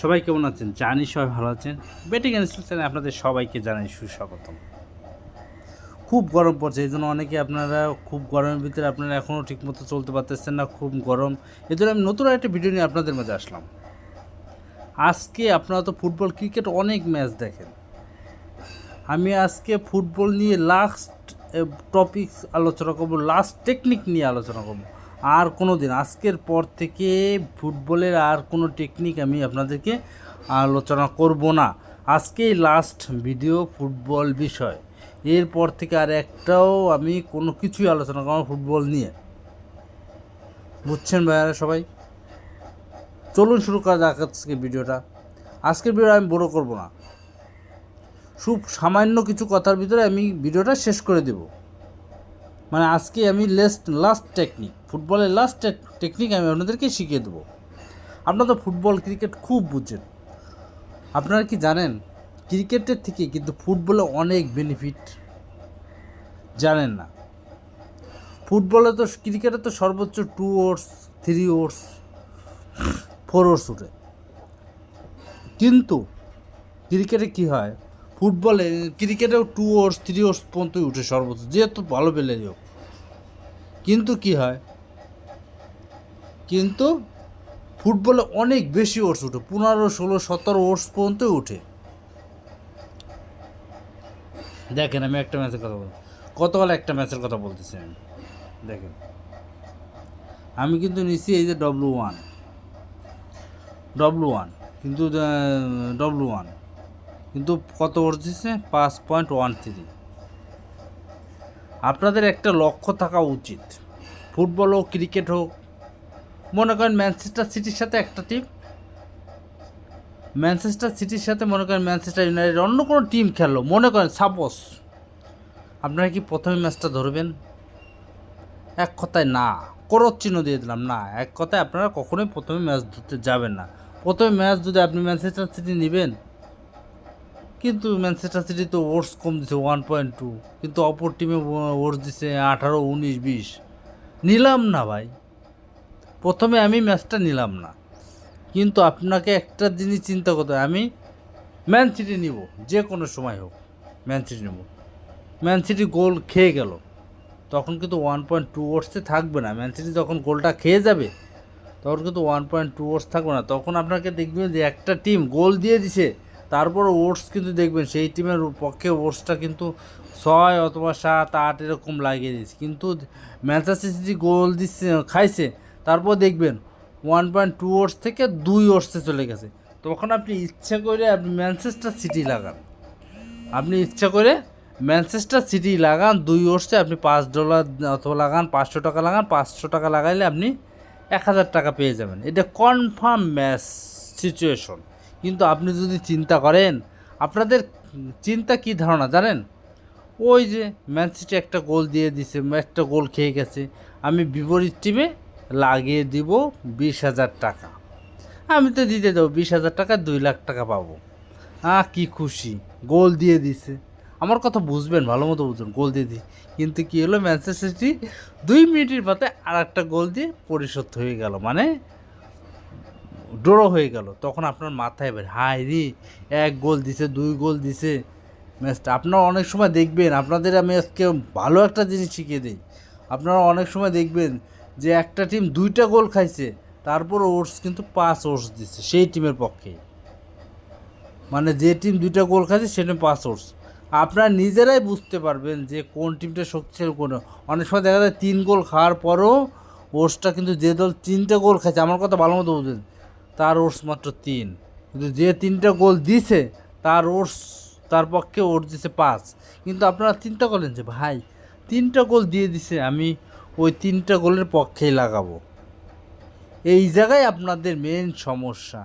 সবাই কেমন আছেন? জানি সবাই ভালো আছেন। বেটিং চ্যানেলে আপনাদের সবাইকে জানাই সুস্বাগতম। খুব গরম পড়ছে, এই জন্য অনেকে আপনারা খুব গরমের ভিতরে আপনারা এখনও ঠিকমতো চলতে পারতেছেন না, খুব গরম। এই জন্য আমি নতুন একটা ভিডিও নিয়ে আপনাদের মাঝে আসলাম। আজকে আপনারা তো ফুটবল ক্রিকেট অনেক ম্যাচ দেখেন। আমি আজকে ফুটবল নিয়ে লাস্ট টপিকস আলোচনা করব লাস্ট টেকনিক নিয়ে আলোচনা করব। আর কোনো দিন, আজকের পর থেকে ফুটবলের আর কোনো টেকনিক আমি আপনাদেরকে আলোচনা করব না। আজকেই লাস্ট ভিডিও ফুটবল বিষয়। এরপর থেকে আর একটাও আমি কোনো কিছুই আলোচনা করব ফুটবল নিয়ে। বুঝছেন ভাইয়ারা সবাই? চলুন শুরু করা যাক আজকে ভিডিওটা। আজকের ভিডিও আমি বড় করব না। খুব সামান্য কিছু কথার ভিতরে আমি ভিডিওটা শেষ করে দেব। মানে আজকে আমি লেস্ট লাস্ট টেকনিক ফুটবলের লাস্ট টেকনিক আমি আপনাদেরকে শিখিয়ে দেবো। আপনারা তো ফুটবল ক্রিকেট খুব বুঝেন। আপনারা কি জানেন, ক্রিকেটের থেকে কিন্তু ফুটবলে অনেক বেনিফিট জানেন না। ফুটবলে তো ক্রিকেটে তো সর্বোচ্চ two overs three overs four overs উঠে কিন্তু ক্রিকেটে কি হয়? ফুটবলে ক্রিকেটেও টু ওভার্স থ্রি ওভার্স পর্যন্তই উঠে সর্বোচ্চ, যেহেতু ভালো প্লেয়ারই হোক। কিন্তু কি হয়? কিন্তু ফুটবলে অনেক বেশি ওভার্স উঠে, পনেরো, ষোলো, সতেরো ওভার্স পর্যন্ত উঠে। দেখেন, আমি একটা ম্যাচের কথা বল গতকাল একটা ম্যাচের কথা বলতেছি আমি। দেখেন, আমি কিন্তু নিচ্ছি এই যে ডব্লু ওয়ান ডব্লু ওয়ান কিন্তু ডব্লু ওয়ান কিন্তু কত ওভার পাঁচ পয়েন্ট ওয়ান থ্রি। আপনাদের একটা লক্ষ্য থাকা উচিত। ফুটবল হোক, ক্রিকেট হোক, মনে করেন ম্যানচেস্টার সিটির সাথে একটা টিম ম্যানচেস্টার সিটির সাথে মনে করেন ম্যানচেস্টার ইউনাইটেড অন্য কোনো টিম খেললো। মনে করেন সাপোজ আপনারা কি প্রথমে ম্যাচটা ধরবেন? এক কথায় না। করত চিহ্ন দিয়ে দিলাম, না। এক কথায় আপনারা কখনোই প্রথমে ম্যাচ ধরতে যাবেন না। প্রথমে ম্যাচ যদি আপনি ম্যানচেস্টার সিটি নেবেন কিন্তু ম্যানচেস্টার সিটি তো ওর্স কম দিছে ওয়ান পয়েন্ট টু কিন্তু অপর টিমে ওর্স দিছে আঠারো, উনিশ, বিশ। নিলাম না ভাই। প্রথমে আমি ম্যাচটা নিলাম না। কিন্তু আপনাকে একটা জিনিস চিন্তা করতে আমি ম্যান সিটি নিব, যে কোনো সময় হোক। ম্যান সিটি নেব। ম্যান সিটি গোল খেয়ে গেল। তখন কিন্তু ওয়ান পয়েন্ট টু ওয়ার্সে থাকবে না। ম্যান সিটি যখন গোলটা খেয়ে যাবে, তখন কিন্তু ওয়ান পয়েন্ট টু ওয়ার্স থাকবে না। তখন আপনাকে দেখবেন যে একটা টিম গোল দিয়ে দিছে তারপর ওটস কিন্তু দেখবেন, সেই টিমের পক্ষে ওটসটা কিন্তু ছয় অথবা সাত, আট এরকম লাগিয়ে দিয়েছে। কিন্তু ম্যানচেস্টার সিটি গোল দিচ্ছে, খাইছে, তারপর দেখবেন ওয়ান পয়েন্ট টু ওয়ার্স থেকে দুই ওয়ার্সে চলে গেছে। তখন আপনি ইচ্ছা করে আপনি ম্যানচেস্টার সিটি লাগান। আপনি ইচ্ছা করে ম্যানচেস্টার সিটি লাগান, দুই ওয়ার্সে আপনি পাঁচ ডলার অথবা লাগান, পাঁচশো টাকা লাগান, পাঁচশো টাকা লাগাইলে আপনি এক হাজার টাকা পেয়ে যাবেন। এটা কনফার্ম ম্যাচ সিচুয়েশন কিন্তু আপনি যদি চিন্তা করেন, আপনাদের চিন্তা কি ধারণা জানেন? ওই যে ম্যান সিটি একটা গোল দিয়ে দিছে, একটা গোল খেয়ে গেছে, আমি বিপরীত টিমে লাগিয়ে দিব বিশ হাজার টাকা। আমি তো দিতে দেবো বিশ হাজার টাকা, দুই লাখ টাকা পাবো। আহ কি খুশি, গোল দিয়ে দিছে। আমার কথা বুঝবেন, ভালো মতো বুঝবেন, গোল দিয়ে দিই কিন্তু কী হলো ম্যানচেস্টার সিটি দুই মিনিটের মাথায় আর একটা গোল দিয়ে পরিশোধ হয়ে গেল মানে ড্র হয়ে গেল। তখন আপনার মাথায় বের হাই রে, এক গোল দিছে, দুই গোল দিছে। ম্যাচটা আপনারা অনেক সময় দেখবেন আপনাদের আমি আজকে ভালো একটা জিনিস শিখিয়ে দিই আপনারা অনেক সময় দেখবেন যে একটা টিম দুইটা গোল খাইছে, তারপর ওটস কিন্তু পাঁচ ওটস দিচ্ছে সেই টিমের পক্ষে। মানে যে টিম দুইটা গোল খাইছে, সে টিম পাঁচ ওটস আপনারা নিজেরাই বুঝতে পারবেন যে কোন টিমটা শক্তিশালী, কোন অনেক সময় দেখা যায় তিন গোল খাওয়ার পরও ওটসটা কিন্তু যে দল তিনটা গোল খাইছে, আমার কথা ভালো মতো বুঝেন। তার ওর্স মাত্র তিন। কিন্তু যে তিনটা গোল দিছে, তার ওর্স, তার পক্ষে ওর দিছে পাঁচ। কিন্তু আপনারা চিন্তা করলেন যে, ভাই, তিনটা গোল দিয়ে দিছে, আমি ওই তিনটা গোলের পক্ষেই লাগাবো। এই জায়গায় আপনাদের মেন সমস্যা।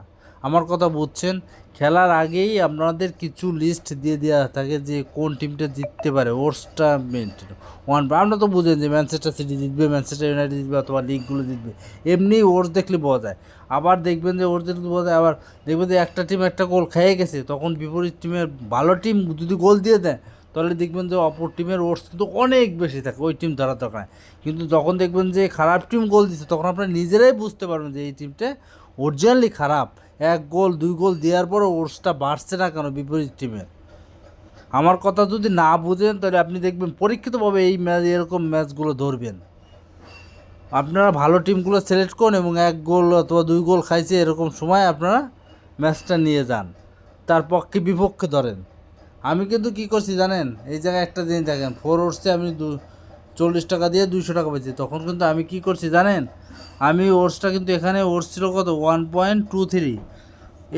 আমার কথা বুঝছেন, খেলার আগেই আপনাদের কিছু লিস্ট দিয়ে দেওয়া থাকে যে কোন টিমটা জিততে পারে ওর্সটা মেনটেন ওয়ান আমরা তো বুঝেন যে ম্যানচেস্টার সিটি জিতবে ম্যানচেস্টার ইউনাইটেড জিতবে অথবা লিগগুলো জিতবে। এমনি ওর্স দেখলে বোঝা যায়। আবার দেখবেন যে ওর্স দেখলে বোঝা যায়, আবার দেখবেন যে একটা টিম একটা গোল খেয়ে গেছে, তখন বিপরীত টিমের ভালো টিম যদি গোল দিয়ে দেয়, তাহলে দেখবেন যে অপর টিমের ওটস কিন্তু অনেক বেশি থাকে ওই টিম ধরার দরকার। কিন্তু যখন দেখবেন যে খারাপ টিম গোল দিচ্ছে তখন আপনারা নিজেরাই বুঝতে পারবেন যে এই টিমটা অরিজিনালি খারাপ। এক গোল, দুই গোল দেওয়ার পরও ওর্সটা বাড়ছে না কেন বিপরীত টিমের? আমার কথা যদি না বুঝেন, তাহলে আপনি দেখবেন পরীক্ষিতভাবে এই ম্যাচ, এরকম ম্যাচগুলো ধরবেন। আপনারা ভালো টিমগুলো সিলেক্ট করুন এবং এক গোল অথবা দুই গোল খাইছে এরকম সময় আপনারা ম্যাচটা নিয়ে যান। তার পক্ষে বিপক্ষে ধরেন। আমি কিন্তু কি করছি জানেন? এই জায়গায় একটা জিনিস দেখেন ফোর ওর্সে আমি দু চল্লিশ টাকা দিয়ে দুইশো টাকা পেয়েছি তখন কিন্তু আমি কি করছি জানেন? আমি ওর্সটা কিন্তু এখানে ওর্স ছিল কত? One point two three.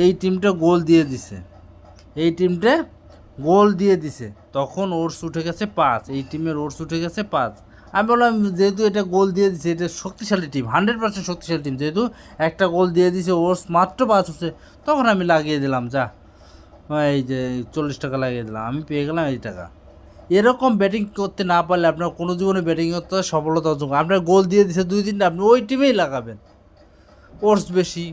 এই টিমটা গোল দিয়ে দিছে। এই টিমটা গোল দিয়ে দিছে। তখন ওর্স উঠে গেছে পাঁচ। এই টিমের ওর্স উঠে গেছে পাঁচ। আমি বললাম, যেহেতু এটা গোল দিয়ে দিছে, এটা শক্তিশালী টিম, হান্ড্রেড পার্সেন্ট শক্তিশালী টিম, যেহেতু একটা গোল দিয়ে দিছে, ওর্স মাত্র পাঁচ হচ্ছে তখন আমি লাগিয়ে দিলাম, যা, এই যে চল্লিশ টাকা লাগিয়ে দিলাম, আমি পেয়ে গেলাম এই টাকা। এরকম ব্যাটিং করতে না পারলে আপনার কোনো জীবনে ব্যাটিং করতে সফলতা অর্জন আপনার গোল দিয়ে দিচ্ছে দুই তিনটা, আপনি ওই টিমেই লাগাবেন। ওর্স বেশি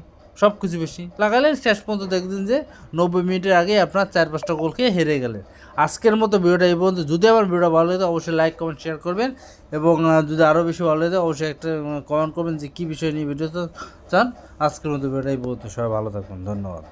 সব কিছু বেশি। লাগালে শেষ পর্যন্ত দেখবেন যে নব্বই মিনিটের আগে আপনার চার পাঁচটা গোল খেয়ে হেরে গেলেন। আজকের মতো ভিডিওটা এই পর্যন্ত। যদি আমার ভিডিও ভালো লাগে, অবশ্যই লাইক কমেন্ট শেয়ার করবেন। এবং যদি আরও বেশি ভালো লাগে, অবশ্যই একটা কমেন্ট করবেন যে কী বিষয় নিয়ে ভিডিও চান। আজকের মতো ভিডিওটা এই পর্যন্ত। সবাই ভালো থাকবেন। ধন্যবাদ।